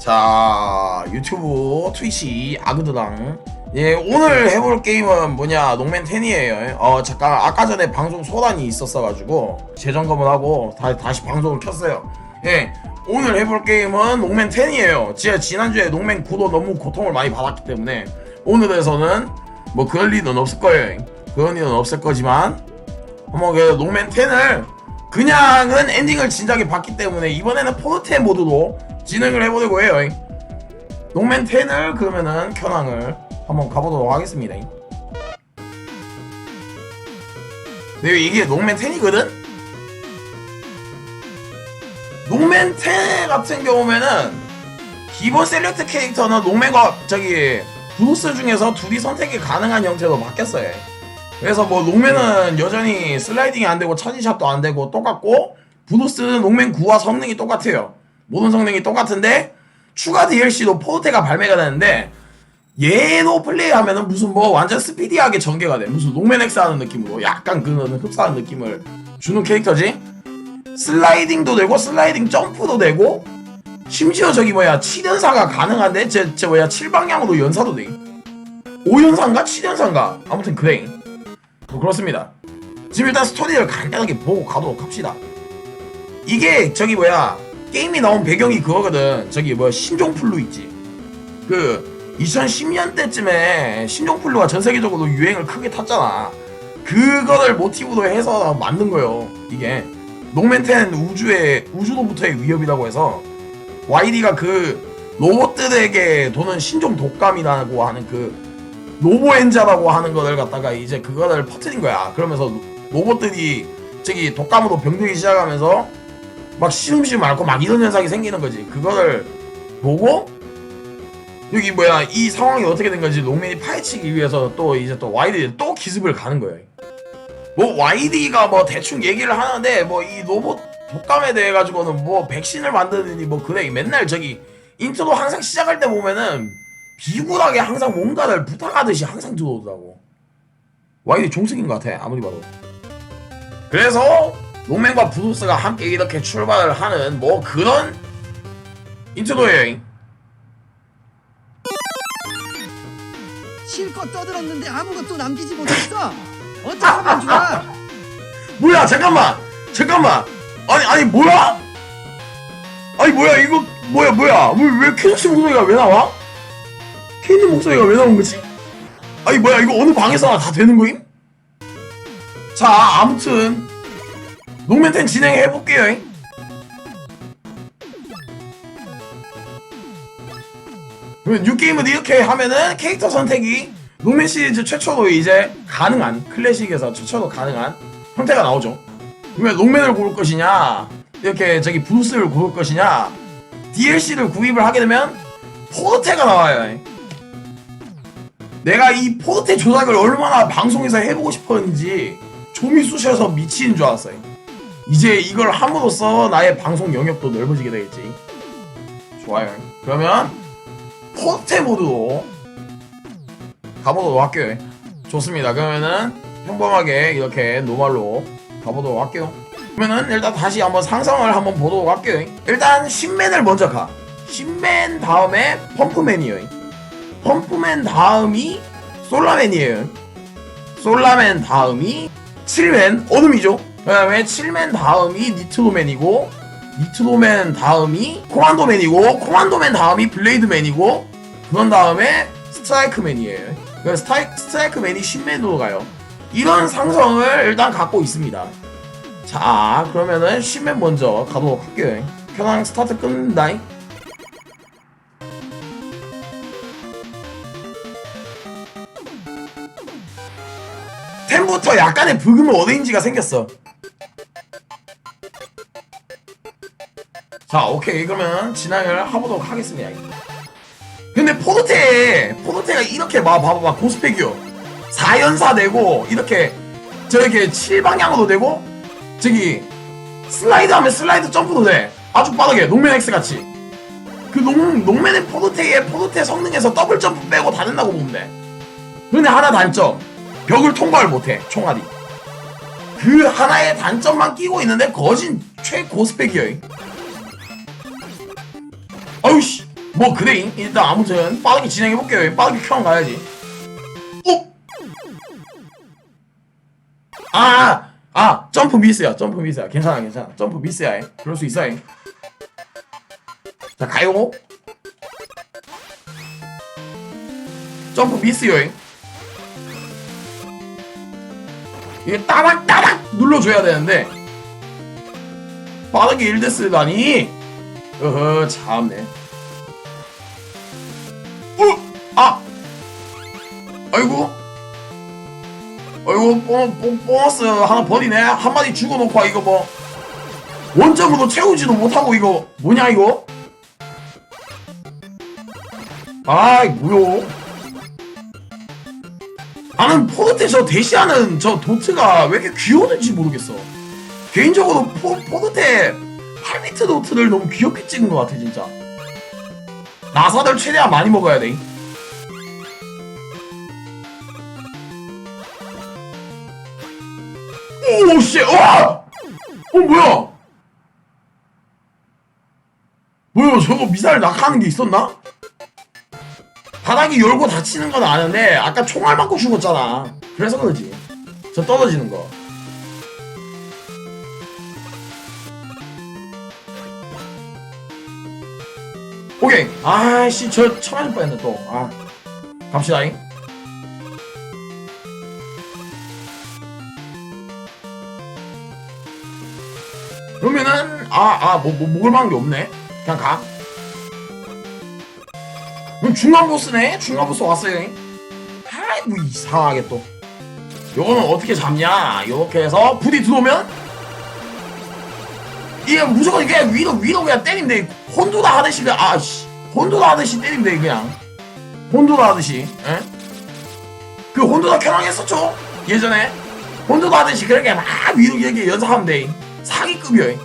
자 유튜브 트위치 아그드당. 예 오늘 해볼 게임은 뭐냐 농맨 10이에요. 어 잠깐 아까 전에 방송 소란이 있었어가지고 재점검을 하고 다, 다시 방송을 켰어요. 예 오늘 해볼 게임은 농맨 10이에요. 제가 지난주에 농맨 9도 너무 고통을 많이 받았기 때문에 오늘에서는 뭐 그럴 일은 없을 거예요. 그런 일은 없을 거지만 한번 그 농맨 10을 그냥은 엔딩을 진작에 봤기 때문에 이번에는 포르테 모드로 진행을 해보려고 해요. 농맨 10을 그러면은 켜낭을 한번 가보도록 하겠습니다. 네, 이게 농맨 10이거든? 농맨 10 같은 경우면은 기본 셀렉트 캐릭터는 농맨과 저기 브루스 중에서 둘이 선택이 가능한 형태로 바뀌었어요. 그래서 뭐 농맨은 여전히 슬라이딩이 안 되고 차지샷도 안 되고 똑같고 브루스는 농맨 9와 성능이 똑같아요. 모든 성능이 똑같은데 추가 DLC도 포르테가 발매가 되는데 얘로 플레이하면은 무슨 뭐 완전 스피디하게 전개가 돼. 무슨 농맨 X 하는 느낌으로 약간 그런 흡사한 느낌을 주는 캐릭터지. 슬라이딩도 되고 슬라이딩 점프도 되고 심지어 저기 뭐야 7연사가 가능한데 제, 제 뭐야 7방향으로 연사도 돼. 5연사인가 7연사인가 아무튼 그래. 뭐 그렇습니다. 지금 일단 스토리를 간단하게 보고 가도록 합시다. 이게 저기 뭐야 게임이 나온 배경이 그거거든. 저기 뭐 신종플루 있지. 그 2010년 때쯤에 신종플루가 전 세계적으로 유행을 크게 탔잖아. 그거를 모티브로 해서 만든 거요. 이게 농맨10 우주의 우주로부터의 위협이라고 해서 YD가 그 로봇들에게 도는 신종 독감이라고 하는 그 로보엔자라고 하는 거를 갖다가 이제 그거를 퍼뜨린 거야. 그러면서 로봇들이 저기 독감으로 병들기 시작하면서 막 시름시름 앓고 막 이런 현상이 생기는 거지. 그거를 보고 여기 뭐야 이 상황이 어떻게 된 건지 농맨이 파헤치기 위해서 또 이제 또 YD 또 기습을 가는 거예요. 뭐 YD가 뭐 대충 얘기를 하는데 뭐 이 로봇 독감에 대해 가지고는 뭐 백신을 만드느니 뭐 그래 맨날 저기 인트로 항상 시작할 때 보면은 비굴하게 항상 뭔가를 부탁하듯이 항상 들어오더라고. YD 종승인 것 같아 아무리 봐도. 그래서 농맨과 브루스가 함께 이렇게 출발을 하는 뭐 그런 인트로예요. 실컷 떠들었는데 아무것도 남기지 못했어. 어떡하면 좋아? 뭐야 잠깐만 잠깐만 아니 아니 뭐야? 아니 뭐야 이거 뭐야 뭐야 왜, 왜 캐릭시 목소리가 왜 나와? 케이님 목소리가 왜 나온 거지? 아니 뭐야 이거 어느 방에서나 다 되는 거임? 자 아무튼 농맨텐 진행해 볼게요. 그러면 뉴게임을 이렇게 하면은 캐릭터 선택이 농맨 시리즈 최초로 이제 가능한 클래식에서 최초로 가능한 형태가 나오죠. 그러면 농맨을 고를 것이냐, 이렇게 저기 브루스를 고를 것이냐, DLC를 구입을 하게 되면 포르테가 나와요. 내가 이 포르테 조작을 얼마나 방송에서 해보고 싶었는지 쑤셔서 미치는 줄 알았어요. 이제 이걸 함으로써 나의 방송 영역도 넓어지게 되겠지. 좋아요. 그러면 포르테 모드로 가보도록 할게요. 좋습니다. 그러면은 평범하게 이렇게 노말로 가보도록 할게요. 그러면은 일단 다시 한번 상상을 한번 보도록 할게요. 일단 신맨을 먼저 가. 신맨 다음에 펌프맨이에요. 펌프맨 다음이 솔라맨이에요. 솔라맨 다음이 칠맨 어둠이죠. 그 다음에 칠맨 다음이 니트로맨이고 니트로맨 다음이 코만도맨이고 코만도맨 다음이 블레이드맨이고 그런 다음에 스트라이크맨이에요. 그 스타이, 스트라이크맨이 신맨으로 가요. 이런 상성을 일단 갖고 있습니다. 자 그러면은 신맨 먼저 가도록 할게요. 편한 스타트 끊는다. 템부터 약간의 브금 어레인지가 생겼어. 자, 오케이. 그러면 진행을 해보도록 하겠습니다. 근데 포르테, 포르테가 이렇게 막 봐봐봐. 고스펙이요. 4연사 되고, 이렇게, 저렇게 7방향으로 되고, 저기, 슬라이드 하면 슬라이드 점프도 돼. 아주 빠르게. 농맨 X 같이. 그 농, 농맨의 포르테의 포르테 성능에서 더블 점프 빼고 다 된다고 보면 돼. 근데 하나 단점. 벽을 통과를 못해 총알이 그 하나의 단점만 끼고 있는데 거진 최고 스펙이야 아유씨 뭐 그래 일단 아무튼 빠르게 진행해볼게요 빠르게 큐 가야지 어? 아, 아, 점프 미스야, 점프 미스야. 괜찮아, 괜찮아. 점프 미스야. 잉. 그럴 수 있어. 잉. 자, 가요. 점프 미스요. 잉. 이게 따닥따닥 눌러줘야 되는데 빠르게 1데스다니. 어허 참네. 어? 아! 아이고. 아이고 보, 보, 보너스 하나 버리네. 한 마디 죽어놓고 이거 뭐. 원점으로 채우지도 못하고 이거 뭐냐 이거? 아이 뭐요 나는 포르테 저 대시하는 저 도트가 왜 이렇게 귀여운지 모르겠어 개인적으로 포, 포르테 8비트 도트를 너무 귀엽게 찍은 것 같아 진짜 나사들 최대한 많이 먹어야 돼 오, 씨, 와! 어, 뭐야? 뭐야, 저거 미사일 낙하하는 게 있었나? 바닥이 열고 닫히는 건 아는데, 아까 총알 맞고 죽었잖아. 그래서 그러지. 저 떨어지는 거. 오케이. 아씨, 저 쳐맞을 뻔했네, 또. 아. 갑시다잉. 그러면은 아아뭐 뭐, 먹을 만한 게 없네 그냥 가 중간 보스네. 중간 보스 왔어요 아이 뭐 이상하게 또. 요거는 어떻게 잡냐? 요렇게 해서 불이 들어오면? 이게 무조건 이게 위로 위로 그냥 돼. 혼도다 하듯이 그냥 아씨. 혼도다 하듯이 돼 그냥. 혼도다 하듯이 에? 그 혼도다 켜랑 했었죠? 예전에? 혼도다 하듯이 그렇게 막 위로 이렇게 연습하면 돼. 사기급이야.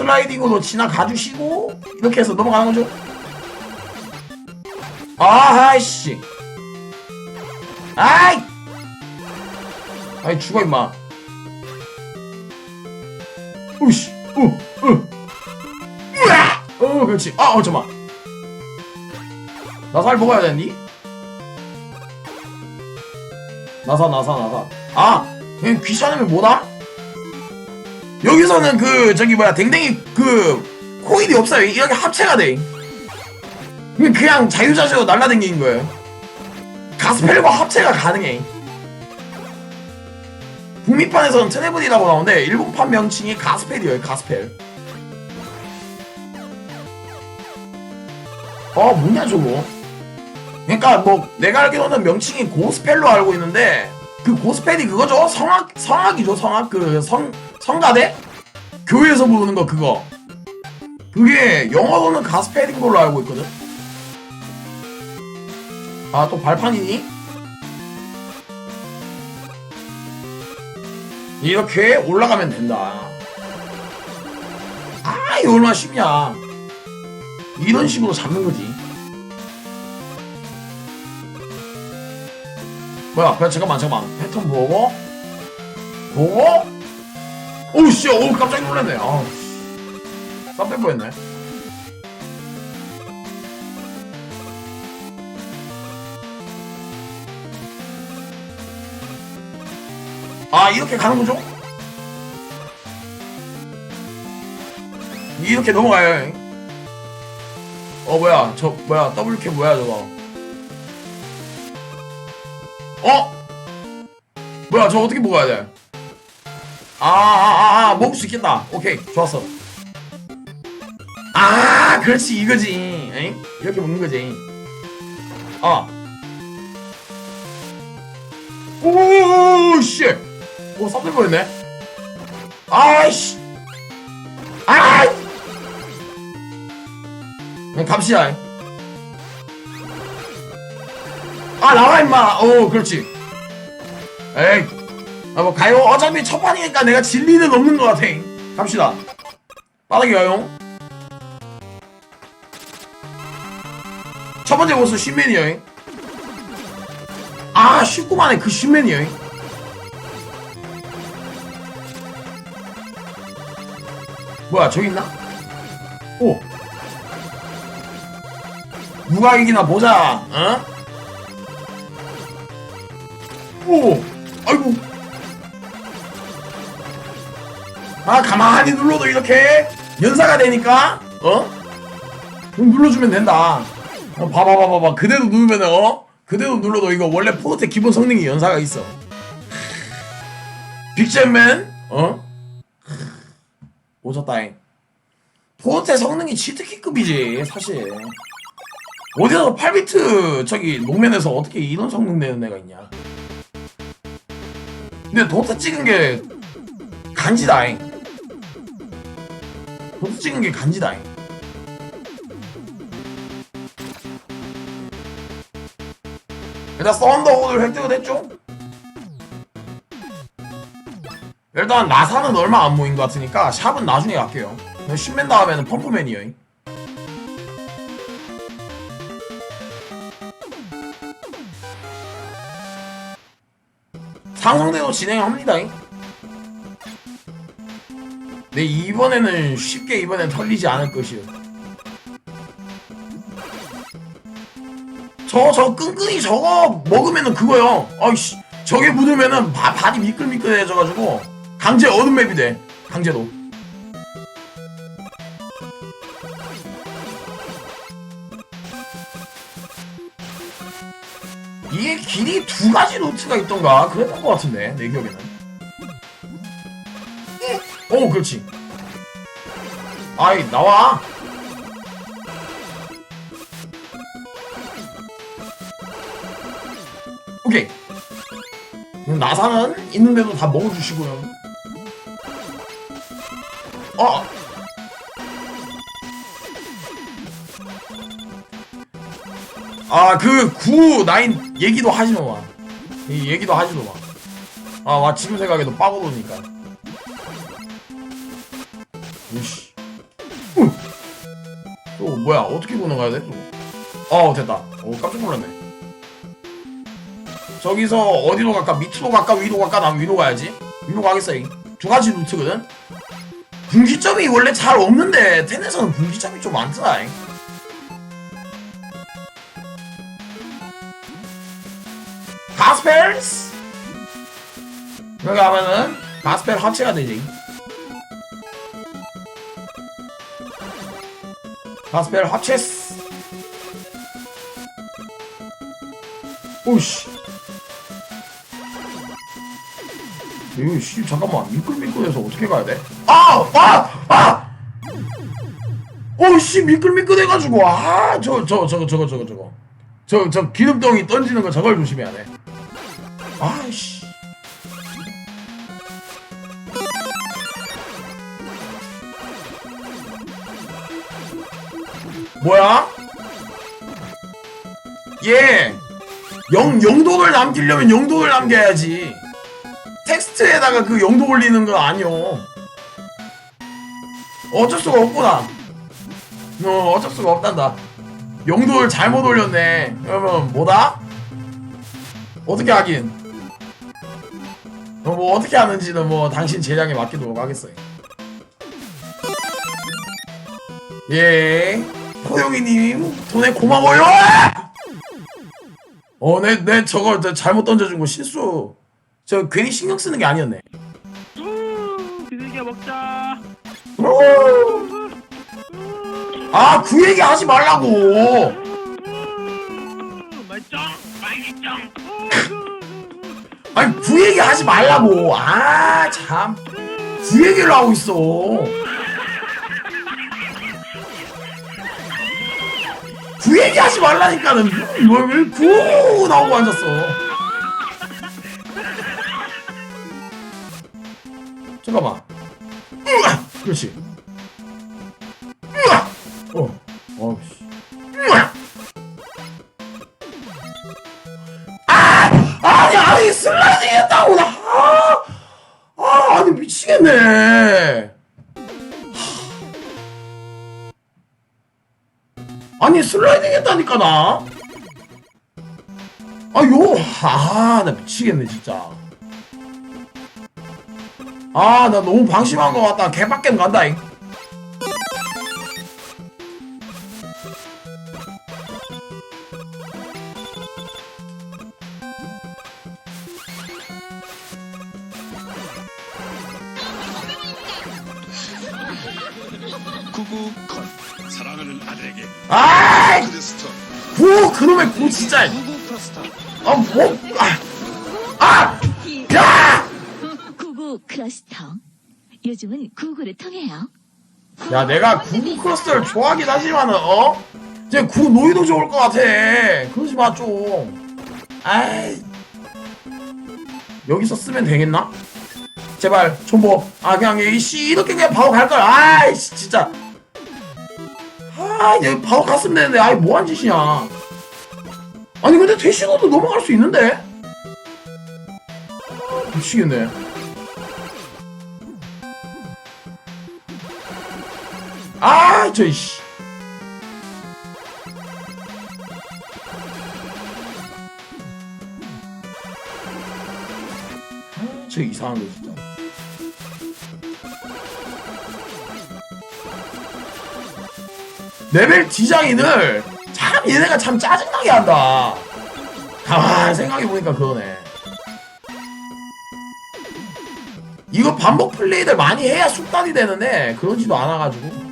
슬라이딩으로 지나가주시고 이렇게 해서 넘어가는 거죠. 아하이씨. 아이. 아이 죽어 임마. 우씨. 우. 우. 으아. 어 그렇지. 아 어, 잠만. 나살 먹어야 되니? 나사 나사 나사 아 그냥 귀찮으면 뭐다? 여기서는 그 저기 뭐야 댕댕이 그 코일이 없어요. 이렇게 합체가 돼. 그냥 자유자재로 날라다니는 거예요. 가스펠과 합체가 가능해. 북미판에서는 트래블이라고 나오는데 일본판 명칭이 가스펠이에요 가스펠. 어 뭐냐 저거? 그러니까 뭐 내가 알기로는 명칭이 고스펠로 알고 있는데 그 고스펠이 그거죠? 성악 성악이죠 성악? 그성 성가대? 교회에서 부르는 거 그거. 그게 영어로는 가스펠인 걸로 알고 있거든. 아 또 발판이니? 이렇게 올라가면 된다. 아 이거 얼마나 쉽냐. 이런 식으로 잡는 거지. 뭐야 그냥 잠깐만 잠깐만. 패턴 보고. 보고 오우씨 어우 깜짝 놀랐네 아우 깜짝 보였네 아 이렇게 가는 거죠? 이렇게 넘어가요 어 뭐야 저 뭐야 WK 뭐야 저거 어? 뭐야 저 어떻게 먹어야 돼? 아 아 아 먹을 수 있겠다. 오케이 좋았어. 아 그렇지 이거지. 에잉? 이렇게 먹는 거지. 아 오씨. 오 쌉들 보였네. 아이씨. 아이 그냥 갑시다. 아 나와 임마. 어 그렇지. 에이 아 뭐 가요. 어차피 첫 판이니까 내가 진리는 없는 것 같아. 갑시다. 빠르게 가요. 첫 번째 보스 신맨이요. 아 쉽구만해 그 신맨이요. 뭐야 저기 있나? 오. 누가 이기나 보자 어? 오. 아이고 아 가만히 눌러도 이렇게? 연사가 되니까? 어? 그럼 눌러주면 된다. 어, 봐봐 봐 봐 봐 봐. 그대로 누르면 어? 그대로 눌러도 이거 원래 포르테 기본 성능이 연사가 있어. 빅잼맨? 어? 오졌다잉. 포르테 성능이 치트키급이지 사실. 어디서 8비트 저기 녹면에서 어떻게 이런 성능 내는 애가 있냐. 근데 도트 찍은 게 간지다잉 도트 찍은 게 간지다잉. 일단 썬더호를 획득을 했죠? 일단 나사는 얼마 안 모인 것 같으니까 샵은 나중에 갈게요. 신맨 다음에는 펌프맨이요. 상성대로 진행합니다. 네 이번에는 쉽게 이번엔 털리지 않을 것이요. 저저 끈끈이 저거 먹으면은 그거요. 아이씨 저게 묻으면은 바, 바디 미끌미끌해져가지고 강제 얼음 맵이 돼. 강제로. 이게 길이 두 가지 루트가 있던가 그랬던 것 같은데 내 기억에는 오 그렇지 아이 나와 오케이 나사는 있는데도 다 먹어주시고요 어 아, 그, 구, 나인, 얘기도 하지도 마. 이 얘기도 하지도 마. 아, 와, 지금 생각해도 빠고도니까. 뭐야, 어떻게 보는 거야, 돼, 또? 어, 됐다. 오, 깜짝 놀랐네. 저기서 어디로 갈까? 밑으로 갈까? 위로 갈까? 난 위로 가야지. 위로 가겠어, 이. 두 가지 루트거든? 분기점이 원래 잘 없는데, 텐에서는 분기점이 좀 많더라, 잉. 가스펠스 여기 하면은 가스펠 합체가 되지 가스펠 합체스 오씨 이거 씨 잠깐만 미끌미끌해서 어떻게 가야 돼? 아! 아! 아! 오씨 미끌미끌해가지고 아저 저 저거 저거 저거 저거 저 저 기름덩이 던지는 거 저걸 조심해야 돼 뭐야? 예. 영, 영동을 남기려면 영동을 남겨야지. 텍스트에다가 그 영도 올리는 건 아니요. 어쩔 수가 없구나. 어, 어쩔 수가 없단다. 영도를 잘못 올렸네. 그러면 뭐다? 어떻게 하긴? 어, 뭐 어떻게 하는지는 뭐 당신 제작에 맡기도록 하겠어요. 예, 포용이님 돈에 고마워요. 어, 내, 내 저거 저 잘못 던져준 거 실수. 저 괜히 신경 쓰는 게 아니었네. 우, 비둘기야 먹자. 오! 아, 그 얘기 하지 말라고. 우, 맛있죠? 맛있죠? 아니, 그 얘기 하지 말라고. 아, 참. 그 얘기를 하고 있어. 그 얘기 하지 말라니까는 뭘구 나오고 앉았어. 잠깐만. 으아! 그렇지. 으아! 어, 어씨. 으아! 아니 아니 슬라이딩 했다고 나 아, 아 아니 미치겠네 아니 슬라이딩 했다니까 나. 아요 아나 미치겠네 진짜. 아 나 너무 방심한 것 같다. 개밖에 간다잉 진짜 구구 크러스터 아뭐아! 야! 구구 클러스터. 요즘은 구구를 통해요. 야 내가 구구 크로스를 좋아하긴 하지만은 어? 이제 구 노이도 좋을 것 같아. 그러지 마 좀. 아이. 여기서 쓰면 되겠나? 제발 존버 아 그냥 이씨 이렇게 그냥 바로 갈걸 아이씨 진짜. 아 여기 바로 갔으면 되는데 아이 뭐한 짓이냐 아니 근데 대시도도 넘어갈 수 있는데 아, 미치겠네 아, 저, 씨. 아, 저 이상한 거 진짜. 레벨 디자인을 참 얘네가 참 짜증나게 한다. 가만 생각해 보니까 그러네. 이거 반복 플레이들 많이 해야 숙달이 되는데 그러지도 않아가지고.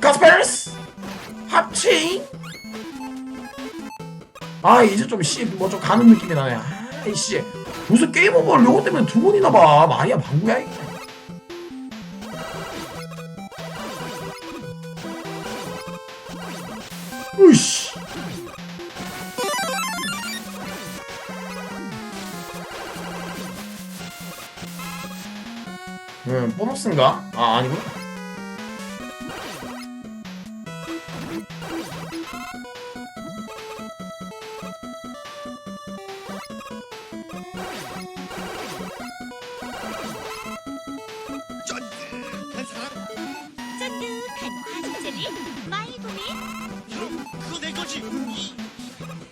가스페르스 합칭 아 이제 좀씨뭐 좀 가는 느낌이 나네 아이씨 무슨 게임 오버를 요거 때문에 두 번이나 봐 말이야 방구야 이게 음 보너스인가? 아 아니구나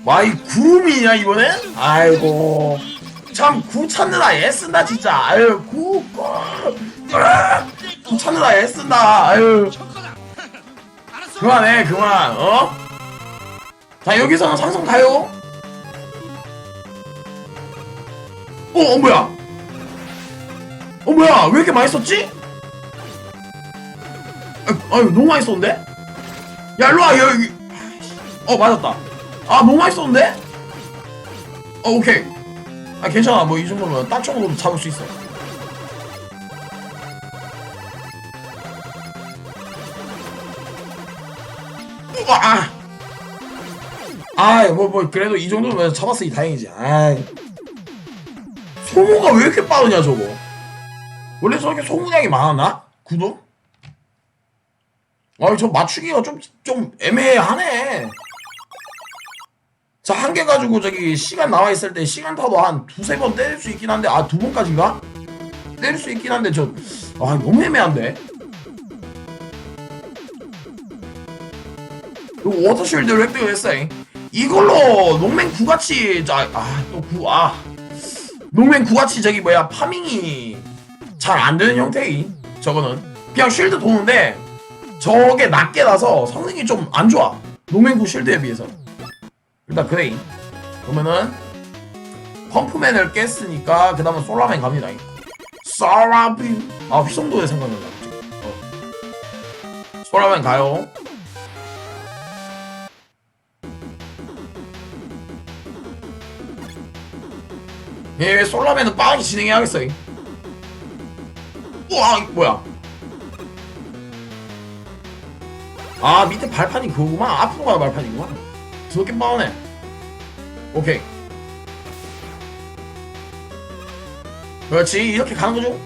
마이 구음이냐 이번엔? 아이고 참 구 찾느라 애쓴다 진짜 아유 구 아, 구 찾느라 애쓴다. 아유. 그만해 그만 어? 자 여기서는 상성 가요. 어, 어 뭐야? 어 뭐야? 왜 이렇게 많이 썼지? 아, 아유 너무 많이 썼는데? 야 일로와 여기. 어 맞았다. 아 너무 많이 썼는데? 어 오케이. 아 괜찮아. 뭐 이 정도면 딱총으로 잡을 수 있어 아, 아, 뭐, 뭐, 그래도 이 정도면 잡았으니 다행이지. 아이. 소모가 왜 이렇게 빠르냐, 저거? 원래 저렇게 소모량이 많았나? 구도? 아이, 저 맞추기가 좀, 좀 애매하네. 자, 한 개 가지고 저기 시간 나와 있을 때 시간 타도 한 두세 번 때릴 수 있긴 한데, 아, 두 번까지인가? 때릴 수 있긴 한데, 저, 아, 너무 애매한데? 이거 워터쉴드를 획득을 했어요. 이걸로 농맹 구같이 아또 구 아. 농맹 구같이 저기 뭐야 파밍이 잘 안 되는 형태이 저거는. 그냥 쉴드 도는데 저게 낮게 나서 성능이 좀 안 좋아. 농맹 구 쉴드에 비해서. 일단 그레이 그러면은 펌프맨을 깼으니까 그 다음은 솔라맨 갑니다. 솔라비. 아 휘성도에 생각난다. 어. 솔라맨 가요 예, 솔라맨은 빠르게 진행해야겠어. 이. 우와, 이거 뭐야? 아, 밑에 발판이 그거구만. 앞으로 가는 발판이구만. 저렇게 빠르네. 오케이. 그렇지, 이렇게 가는 거죠.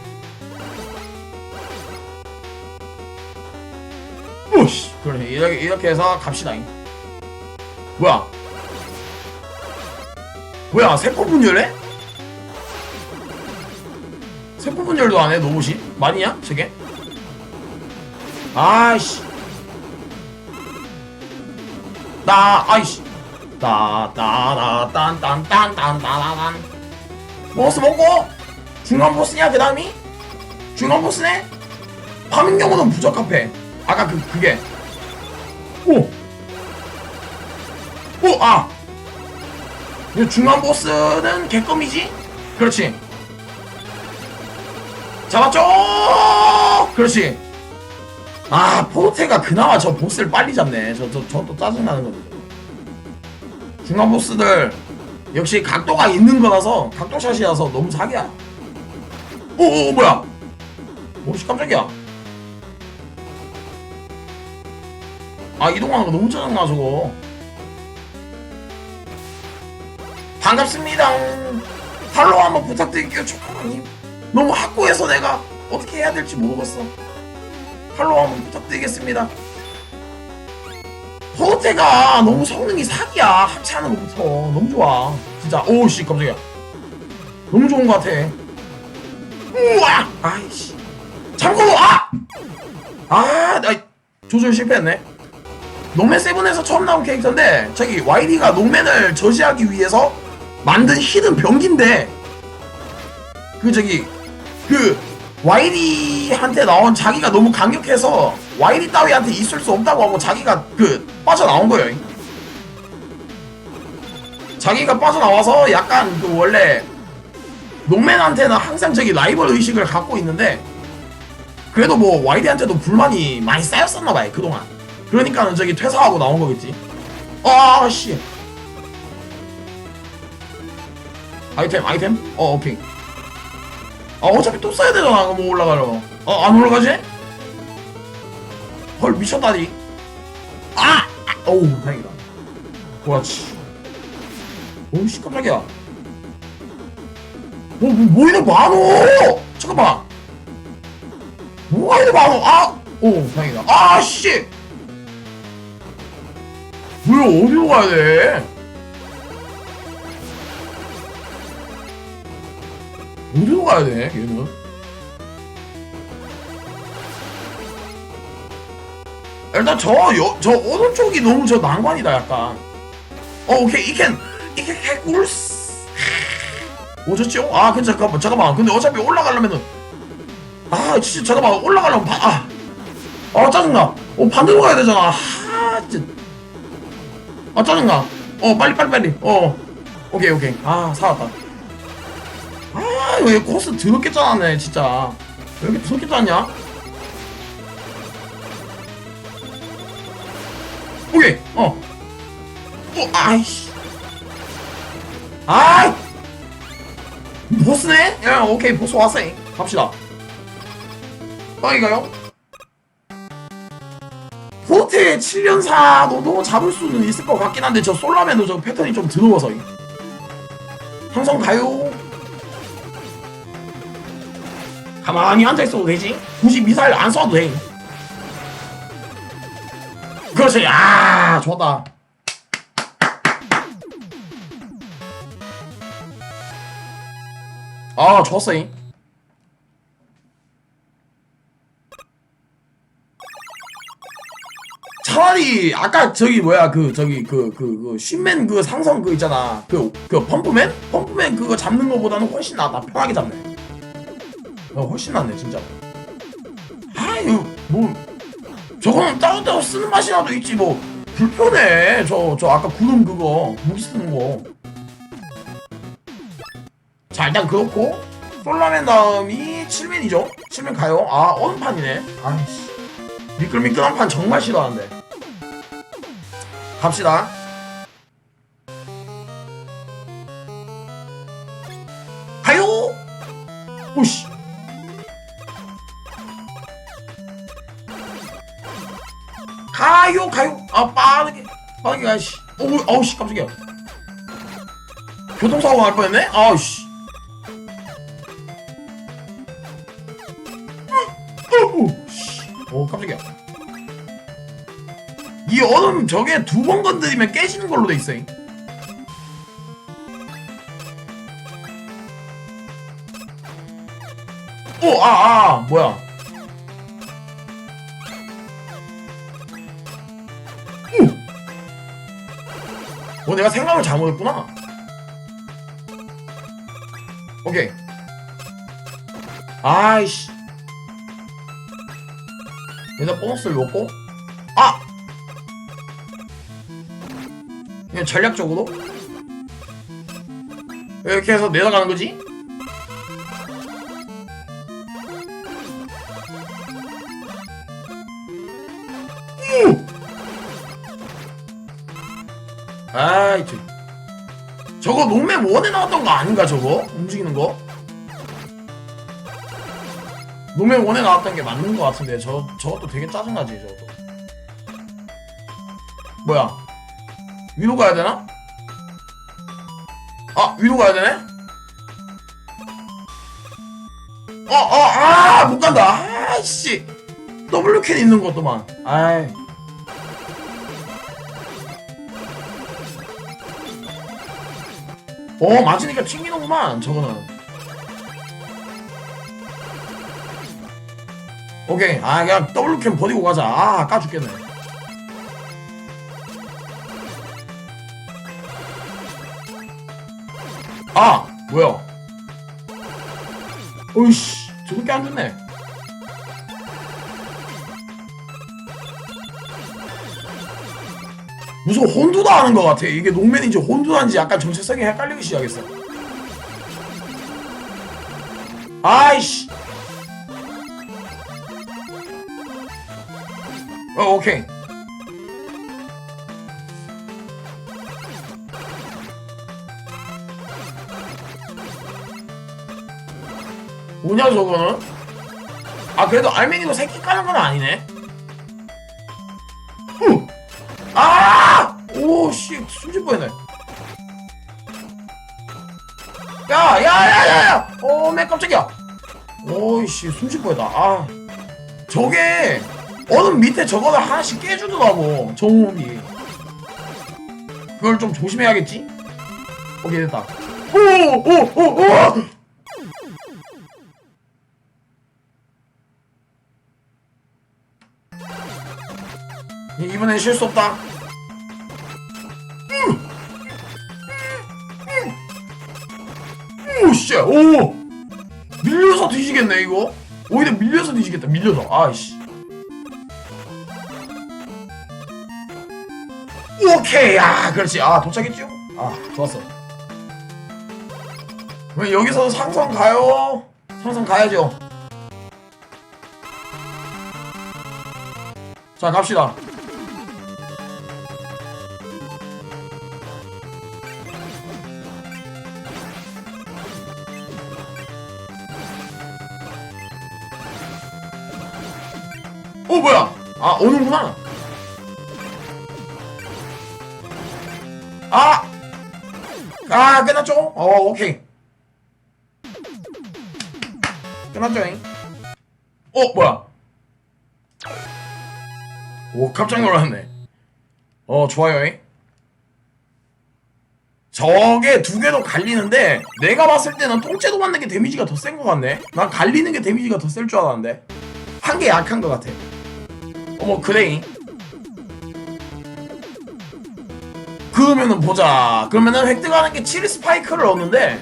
오씨, 그래, 이렇게, 이렇게 해서 갑시다. 이. 뭐야? 뭐야, 세포 분열해? 세포 분열도 안 해, 로봇이? 많이냐, 저게? 아이씨. 나, 아이씨. 따, 따, 따, 딴, 딴, 딴, 딴, 따라란. 보스 먹고! 중간 보스냐, 그 다음이? 중간 보스네? 파밍 경우는 부적합해. 아까 그, 그게. 오! 오, 아! 이 중간 보스는 개껌이지? 그렇지. 잡았죠? 그렇지. 아, 포르테가 그나마 저 보스를 빨리 잡네. 저, 저, 저또 짜증나는 거죠. 중간 보스들, 역시 각도가 있는 거라서, 각도샷이라서 너무 사기야. 오, 오, 오, 뭐야? 오씨, 깜짝이야. 아, 이동하는 거 너무 짜증나, 저거. 반갑습니다. 팔로우 한번 부탁드릴게요, 초코님. 너무 확고해서 내가 어떻게 해야 될지 모르겠어. 팔로우 한번 부탁드리겠습니다. 호텔가 너무 성능이 사기야. 합체하는 것부터 너무 좋아. 진짜 오씨 깜짝이야. 너무 좋은 것 같아. 우와! 아이씨. 참고로 아! 아, 나 조절 실패했네. 농맨 세븐에서 처음 나온 캐릭터인데 저기 YD가 농맨을 저지하기 위해서 만든 히든 병기인데 그 저기 그 YD한테 나온 자기가 너무 강력해서 YD 따위한테 있을 수 없다고 하고 자기가 그 빠져나온 거예요. 자기가 빠져나와서 약간 그 원래 농맨한테는 항상 저기 라이벌 의식을 갖고 있는데 그래도 뭐 YD한테도 불만이 많이 쌓였었나 봐요 그동안. 그러니까는 저기 퇴사하고 나온 거겠지. 아 씨. 아이템 아이템? 어 오케이. 아 어차피 또 써야 되잖아 뭐 올라가려고. 어안 올라가지? 헐 미쳤다니. 아! 아! 어우 다행이다. 그렇지. 오우씨 깜짝이야. 어, 뭐, 뭐 이래 많어 잠깐만. 뭐가 이래 많어 아! 오 다행이다. 아씨! 왜 어디로 가야 돼 어디로 가야 돼, 얘는? 일단 저, 여, 저 오른쪽이 너무 저 난관이다, 약간. 어, 오케이, 이캔, 이캔 개꿀스. 오졌죠? 아, 근데 잠깐만, 잠깐만. 근데 어차피 올라가려면은. 아, 진짜, 잠깐만, 올라가려면, 바, 아. 아, 짜증나. 어, 반대로 가야 되잖아. 아, 진짜. 아, 짜증나. 어, 빨리, 빨리, 빨리. 어. 오케이, 오케이. 아, 살았다. 아, 왜 코스 더럽게 짜놨네, 진짜. 왜 이렇게 더럽게 짰냐? 오케이, 어. 어, 아이씨. 아이! 보스네? 야, 오케이, 보스 왔어. 갑시다. 빵이 가요? 호텔 7연사도 너 잡을 수는 있을 것 같긴 한데, 저 솔라맨도 저 패턴이 좀 더러워서. 항상 가요. 가만히 앉아있어도 되지? 굳이 미사일 안 쏴도 돼. 그렇지. 아, 좋았다. 아, 좋았어잉. 차라리 아까 저기 뭐야 그 저기 그 그그 신맨 그 상성 그 있잖아 그 그 펌프맨 펌프맨 그거 잡는 거보다는 훨씬 낫다 편하게 잡네 어, 훨씬 낫네 진짜. 아유 뭐 저거는 따로따로 쓰는 맛이라도 있지 뭐. 불편해 저저 아까 구름 그거 무기 쓰는 거 자 일단 그렇고 솔라맨 다음이 7맨이죠? 7맨 가요? 아 어느 판이네. 아이씨. 미끌미끌한 판 정말 싫어하는데. 갑시다 가요 가요. 아 빠르게. 빠르게 가야지. 오 아우씨 깜짝이야. 교통사고 날 뻔했네? 아우씨. 오 깜짝이야. 이 얼음 저게 두 번 건드리면 깨지는 걸로 돼 있어 오아아 아, 뭐야 어, 내가 생각을 잘못했구나. 오케이. 아이씨. 얘가 보너스를 놓고, 아! 그냥 전략적으로? 이렇게 해서 내려가는 거지? 원에 나왔던 거 아닌가 저거? 움직이는 거? 농맵 원에 나왔던 게 맞는 거 같은데 저, 저것도 되게 짜증나지 저것도 뭐야 위로 가야 되나? 아 위로 가야 되네? 어, 어, 아, 못 간다. 아이씨. W캔 있는 것도만. 아이. 어, 맞으니까 튕기는구만, 저거는. 오케이. 아, 그냥 W캔 버리고 가자. 아, 아까 죽겠네. 아, 뭐야. 어이씨, 저렇게 안 좋네. 무슨 혼두다 하는 것 같아. 이게 농맨인지 혼두다인지 약간 정체성이 헷갈리기 시작했어. 아이씨. 어, 오케이. 뭐냐 저거는? 아 그래도 알맹이도 새끼 까는 건 아니네. 오씨 숨질 뻔했네. 야, 야, 야, 야, 야! 어, 맨 깜짝이야. 오이씨 숨질 뻔했다. 아, 저게 얼음 밑에 저거를 하나씩 깨주더라고 정욱이. 그걸 좀 조심해야겠지? 오케이 됐다. 오, 오, 오, 오! 이번엔 실수 없다. 오, 씨, 오! 밀려서 뒤지겠네, 이거. 오히려 밀려서 뒤지겠다, 밀려서. 아이씨. 오케이, 아, 그렇지. 아, 도착했죠? 아, 좋았어. 그럼 여기서 상성 가요? 상성 가야죠. 자, 갑시다. 오는구나. 아, 아 끝났죠? 어 오케이. 끝났죠잉? 어 뭐야? 오 깜짝 놀랐네. 어 좋아요잉. 저게 두 개도 갈리는데 내가 봤을 때는 통째로 맞는 게 데미지가 더 센 것 같네. 난 갈리는 게 데미지가 더 셀 줄 알았는데 한 개 약한 것 같아. 어머 그레이. 그러면은 보자. 그러면은 획득하는 게 7 스파이크를 얻는데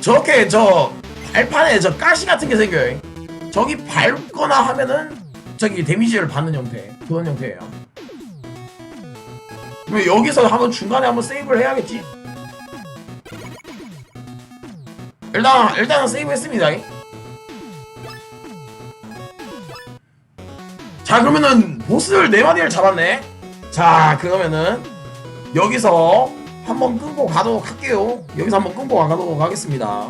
저렇게 저 발판에 저 가시 같은 게 생겨요. 저기 밟거나 하면은 저기 데미지를 받는 형태 그런 형태예요. 그러면 여기서 한번 중간에 한번 세이브를 해야겠지? 일단 일단은 세이브 했습니다 자 그러면은 보스를 네 마리를 잡았네. 자 그러면은 여기서 한번 끊고 가도록 할게요. 여기서 한번 끊고 가도록 하겠습니다.